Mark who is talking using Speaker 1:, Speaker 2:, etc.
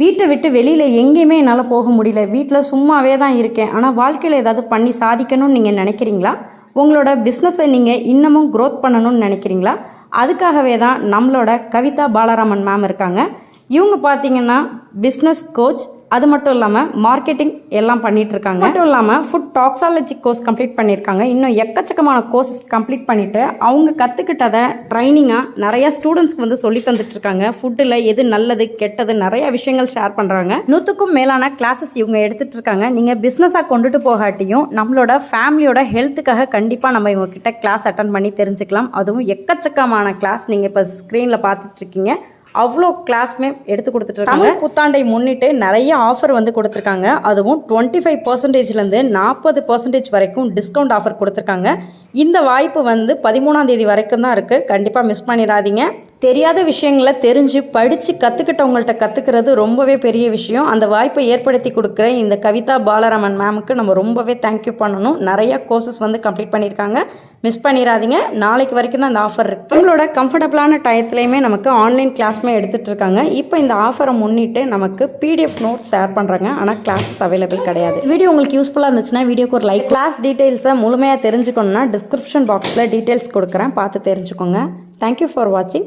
Speaker 1: வீட்டை விட்டு வெளியில் எங்கேயுமே என்னால் போக முடியல. வீட்டில் சும்மாவே தான் இருக்கேன். ஆனால் வாழ்க்கையில் ஏதாவது பண்ணி சாதிக்கணும்னு நீங்கள் நினைக்கிறீங்களா? உங்களோட பிஸ்னஸை நீங்கள் இன்னமும் க்ரோத் பண்ணணும்னு நினைக்கிறீங்களா? அதுக்காகவே தான் நம்மளோட கவிதா பாலராமன் மேம் இருக்காங்க. இவங்க பார்த்தீங்கன்னா பிஸ்னஸ் கோச் அது மட்டும் இல்லாமல் மார்க்கெட்டிங் எல்லாம் பண்ணிகிட்ருக்காங்க இருக்காங்க மட்டும் இல்லாமல் ஃபுட் டாக்ஸாலஜி கோர்ஸ் கம்ப்ளீட் பண்ணியிருக்காங்க. இன்னும் எக்கச்சக்கமான கோர்ஸ் கம்ப்ளீட் பண்ணிவிட்டு அவங்க கற்றுக்கிட்டதை ட்ரைனிங்காக நிறையா ஸ்டூடெண்ட்ஸ்க்கு வந்து சொல்லி தந்துட்டுருக்காங்க. ஃபுட்டில் எது நல்லது கெட்டது நிறைய விஷயங்கள் ஷேர் பண்ணுறாங்க நூற்றுக்கும் மேலான கிளாஸஸ் இவங்க எடுத்துகிட்டு இருக்காங்க நீங்கள் பிஸ்னஸாக கொண்டுட்டு போகாட்டியும் நம்மளோட ஃபேமிலியோட ஹெல்த்துக்காக கண்டிப்பாக நம்ம இவங்க கிட்ட கிளாஸ் அட்டன் பண்ணி தெரிஞ்சுக்கலாம். அதுவும் எக்கச்சக்கமான கிளாஸ் நீங்கள் இப்போ ஸ்க்ரீனில் பார்த்துட்ருக்கீங்க அவ்வளோ கிளாஸ்மே எடுத்து கொடுத்துட்ருக்காங்க தமிழ் புத்தாண்டை முன்னிட்டு நிறைய ஆஃபர் வந்து கொடுத்துருக்காங்க. அதுவும் டுவெண்ட்டி ஃபைவ் பர்சன்டேஜ்லேருந்து நாற்பது பர்சன்டேஜ் வரைக்கும் டிஸ்கவுண்ட் ஆஃபர் கொடுத்துருக்காங்க. இந்த வாய்ப்பு வந்து பதிமூணாம் தேதி வரைக்கும் தான் இருக்குது கண்டிப்பாக மிஸ் பண்ணிடாதீங்க. தெரியாத விஷயங்களை தெரிஞ்சு படித்து கற்றுக்கிட்டவங்கள்ட்ட கற்றுக்கிறது ரொம்பவே பெரிய விஷயம். அந்த வாய்ப்பை ஏற்படுத்தி கொடுக்குற இந்த கவிதா பாலராமன் மேமுக்கு நம்ம ரொம்பவே தேங்க்யூ பண்ணணும். நிறையா கோர்சஸ் வந்து கம்ப்ளீட் பண்ணியிருக்காங்க. மிஸ் பண்ணிடாதீங்க நாளைக்கு வரைக்கும் தான் அந்த ஆஃபர் இருக்குது நம்மளோட கம்ஃபர்டபுளான டயத்துலையுமே நமக்கு ஆன்லைன் கிளாஸ்மே எடுத்துகிட்டு இருக்காங்க. இப்போ இந்த ஆஃபரை முன்னிட்டு நமக்கு பிடிஎஃப் நோட் ஷேர் பண்ணுறாங்க ஆனால் கிளாஸஸ் அவைலபிள் கிடையாது. வீடியோ உங்களுக்கு யூஸ்ஃபுல்லாக இருந்துச்சுன்னா வீடியோக்கு ஒரு லைக் கிளாஸ் டீட்டெயில்ஸை முழுமையாக தெரிஞ்சுக்கணும்னா டிஸ்கிரிப்ஷன் பாக்ஸில் டீட்டெயில்ஸ் கொடுக்குறேன். பார்த்து தெரிஞ்சுக்கோங்க. தேங்க்யூ ஃபார் வாட்சிங்